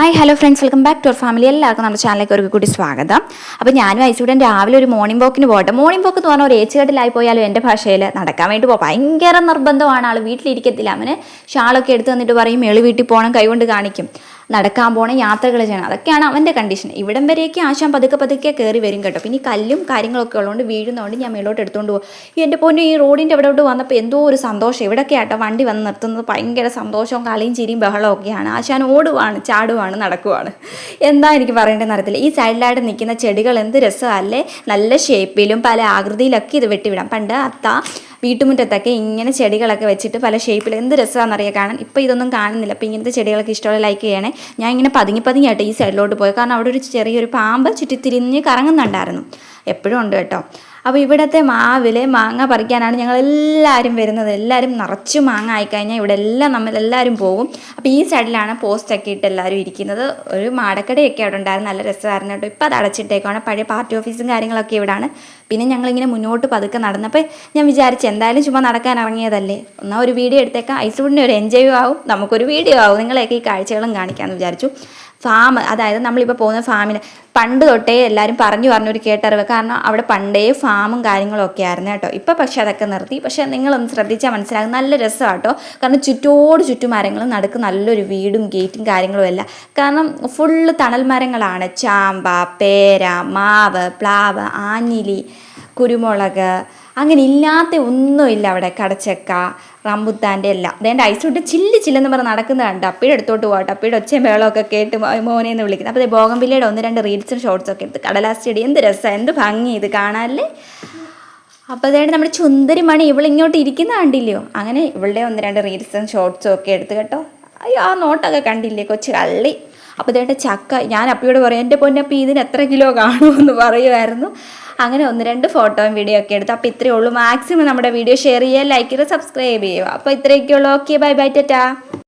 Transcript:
Hi hello friends welcome back to our family എല്ലാവർക്കും നമ്മുടെ ചാനലിലേക്ക് ഒരു കൂടി സ്വാഗതം. അപ്പോൾ ഞാനും ഐസൂടൻ രാവിലെ ഒരു മോർണിംഗ് വോക്കിന് പോകട്ടെ. മോർണിംഗ് വോക്ക് എന്ന് പറഞ്ഞാൽ ഒരു ഏച്ചുകെട്ടിലായി പോയാലും എന്റെ ഭാഷയിൽ നടക്കാൻ വേണ്ടി പോകാം. ഭയങ്കര നിർബന്ധമാണ് ആൾ വീട്ടിലിരിക്കത്തില്ല. അവന് ഷാളൊക്കെ എടുത്ത് തന്നിട്ട് പറയും എളി വീട്ടിൽ പോകണം കൈകൊണ്ട് കാണിക്കും. നടക്കാൻ പോണ യാത്രകൾ ചെയ്യണം. അതൊക്കെയാണ് അവന്റെ കണ്ടീഷൻ ഇവിടം വരെയൊക്കെ ആശാൻ പതുക്കെ പതുക്കെ കയറി വരും കേട്ടോ. പിന്നെ കല്ലും കാര്യങ്ങളൊക്കെ ഉള്ളതുകൊണ്ട് വീഴുന്നതുകൊണ്ട് ഞാൻ മേലോട്ട് എടുത്തുകൊണ്ട് പോകും എന്റെ പൊന്നു ഈ റോഡിന്റെ ഇവിടോട്ട് വന്നപ്പോൾ എന്തോ ഒരു സന്തോഷം. ഇവിടെയൊക്കെ ആട്ടോ വണ്ടി വന്ന് നിർത്തുന്നത്. ഭയങ്കര സന്തോഷവും കളിയും ചിരിയും ബഹളവും ഒക്കെയാണ്. ആശാൻ ഓടുവാണ് ചാടുവാണ് നടക്കുവാണ്. എന്താ എനിക്ക് പറയേണ്ടതെന്ന് അറിയത്തില്ല. ഈ സൈഡിലായിട്ട് നിൽക്കുന്ന ചെടികൾ എന്ത് രസമല്ലേ? നല്ല ഷേപ്പിലും പല ആകൃതിയിലൊക്കെ ഇത് വെട്ടിവിടാം. പണ്ട് അത്ത വീട്ടുമുറ്റത്തൊക്കെ ഇങ്ങനെ ചെടികളൊക്കെ വെച്ചിട്ട് പല ഷേപ്പിൽ എന്ത് രസമാണെന്നറിയാം കാണാൻ ഇപ്പോൾ ഇതൊന്നും കാണുന്നില്ല. അപ്പോൾ ഇങ്ങനത്തെ ചെടികളൊക്കെ ഇഷ്ടമുള്ള ലൈക്ക് ചെയ്യണേ. ഞാൻ ഇങ്ങനെ പതുങ്ങി പതുങ്ങിയായിട്ട് ഈ സൈഡിലോട്ട് പോയി. കാരണം അവിടെ ഒരു ചെറിയൊരു പാമ്പ് ചുറ്റിത്തിരിഞ്ഞ് കറങ്ങുന്നുണ്ടായിരുന്നു. എപ്പോഴും ഉണ്ട് കേട്ടോ. അപ്പോൾ ഇവിടുത്തെ മാവിലെ മാങ്ങ പറിക്കാനാണ് ഞങ്ങൾ എല്ലാവരും വരുന്നത്. എല്ലാവരും നിറച്ച് മാങ്ങ ആയിക്കഴിഞ്ഞാൽ ഇവിടെ എല്ലാം നമ്മൾ എല്ലാവരും പോകും. അപ്പോൾ ഈ സൈഡിലാണ് പോസ്റ്റൊക്കെ ഇട്ട് എല്ലാവരും ഇരിക്കുന്നത്. ഒരു മാടക്കടയൊക്കെ അവിടെ ഉണ്ടായിരുന്നു. നല്ല രസമായിരുന്നു കേട്ടോ. ഇപ്പോൾ അത് അടച്ചിട്ടേക്കാണ് പഴയ പാർട്ടി ഓഫീസും കാര്യങ്ങളൊക്കെ ഇവിടാണ്. പിന്നെ ഞങ്ങളിങ്ങനെ മുന്നോട്ട് പതുക്കെ നടന്നപ്പോൾ ഞാൻ വിചാരിച്ചു എന്തായാലും ചുമ്മാ നടക്കാൻ ഇറങ്ങിയതല്ലേ. എന്നാൽ ഒരു വീഡിയോ എടുത്തേക്കാം. ഐസൂഡിന് ഒരു എൻജോയും ആവും. നമുക്കൊരു വീഡിയോ ആവും. നിങ്ങളെയൊക്കെ ഈ കാഴ്ചകളും കാണിക്കാമെന്ന് വിചാരിച്ചു. ഫാം അതായത് നമ്മളിപ്പോൾ പോകുന്ന ഫാമിന് പണ്ട് തൊട്ടേ എല്ലാവരും പറഞ്ഞു പറഞ്ഞൊരു കേട്ടറിവ്. കാരണം അവിടെ പണ്ടേ ഫാമും കാര്യങ്ങളൊക്കെ ആയിരുന്നു കേട്ടോ. ഇപ്പോൾ പക്ഷേ അതൊക്കെ നിർത്തി. പക്ഷേ നിങ്ങളൊന്ന് ശ്രദ്ധിച്ചാൽ മനസ്സിലാകും. നല്ല രസമാണ് കേട്ടോ കാരണം ചുറ്റോട് ചുറ്റും മരങ്ങളും നടുക്ക് നല്ലൊരു വീടും ഗേറ്റും കാര്യങ്ങളും എല്ലാം. കാരണം ഫുള്ള് തണൽ മരങ്ങളാണ്. ചാമ്പ പേര മാവ് പ്ലാവ് ആഞ്ഞിലി കുരുമുളക് അങ്ങനെ ഇല്ലാത്ത ഒന്നുമില്ല അവിടെ കടച്ചക്ക റംബുത്താന്റെ എല്ലാം. അതെന്റെ ഐസ് വിട്ട് ചില്ല് ചില്ലെന്ന് പറഞ്ഞ് നടക്കുന്നത് കണ്ട് അപ്പീടെ അടുത്തോട്ട് പോകട്ടെ അപ്പീടെ ഒച്ചയും വേളമൊക്കെ കേട്ട് മോനെ എന്ന് വിളിക്കുന്നത് അപ്പോൾ ബോഗംബില്ലയുടെ ഒന്ന് രണ്ട് റീൽസും ഷോർട്സും ഒക്കെ എടുത്ത് കടലാസ് ചെടി. എന്ത് രസമാണ് എന്ത് ഭംഗി ഇത് കാണാനല്ലേ? അപ്പോൾ അതായത് നമ്മുടെ ചുന്ദരി മണി ഇവളിങ്ങോട്ട് ഇരിക്കുന്ന കണ്ടില്ലയോ അങ്ങനെ ഇവളുടെ ഒന്ന് രണ്ട് റീൽസും ഷോർട്സും ഒക്കെ എടുത്ത് കേട്ടോ. അയ്യോ ആ നോട്ടൊക്കെ കണ്ടില്ലേ കൊച്ചു കള്ളി? അപ്പോൾ ഇതേണ്ട ചക്ക ഞാൻ അപ്പിയോട് പറയും എന്റെ പൊന്നപ്പി ഇതിന് എത്ര കിലോ കാണുമെന്ന് പറയുമായിരുന്നു. അങ്ങനെ ഒന്ന് രണ്ട് ഫോട്ടോയും വീഡിയോ ഒക്കെ എടുത്ത്. അപ്പോൾ ഇത്രയേ ഉള്ളൂ. മാക്സിമം നമ്മുടെ വീഡിയോ ഷെയർ ചെയ്യുക ലൈക്ക് ചെയ്യുക സബ്സ്ക്രൈബ് ചെയ്യുക. അപ്പോൾ ഇത്രയൊക്കെ ഉള്ളൂ. Okay bye bye Tata